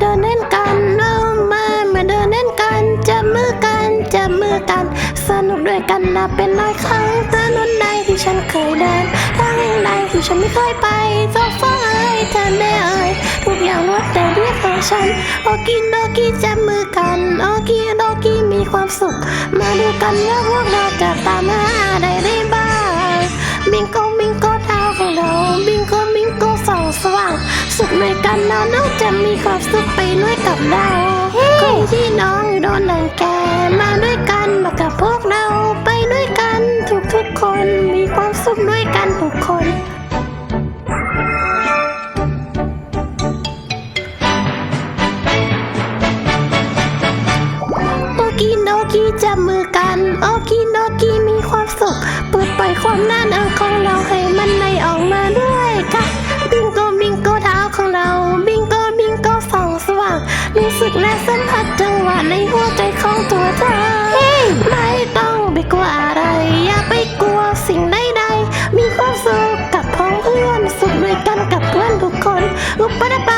เดินเล่นกันเรามามาเดินเล่นกันจับมือกันจับมือกัน สนุกด้วยกันนะเป็นร้อยครั้งถนนใดที่ฉันเคยเดินทางใดที่ฉันไม่เคยไปจอฟ้าเอ้ยทะเลเอ่ยทุกอย่างล้ดนแต่เรียกของฉันโอกินโอกี้จับมือกันโอกี้โอกี้มีความสุข มาดูกันว่าพวกเราจะตามหา ว่างสุขด้วยกันเราน่าจะมีความสุขไปด้วยกับเราคนที่น้องโดนหลังแกมาด้วยกันมากับพวกเราไปด้วยกันทุกทุกๆคนมีความสุขด้วยกันทุกคนโอกิโนกิจับมือกันโอกิโนกิมีความสุขปลดปล่อยความน่าเอิงของเรา รู้สึกและสัมผัสจังหวะในหัวใจของตัวเธอไม่ต้องไปกลัวอะไร อย่าไปกลัวสิ่งใดๆมีความสุขกับพ้องเพื่อนสุขด้วยกันกับเพื่อนทุกคนอุปดาปา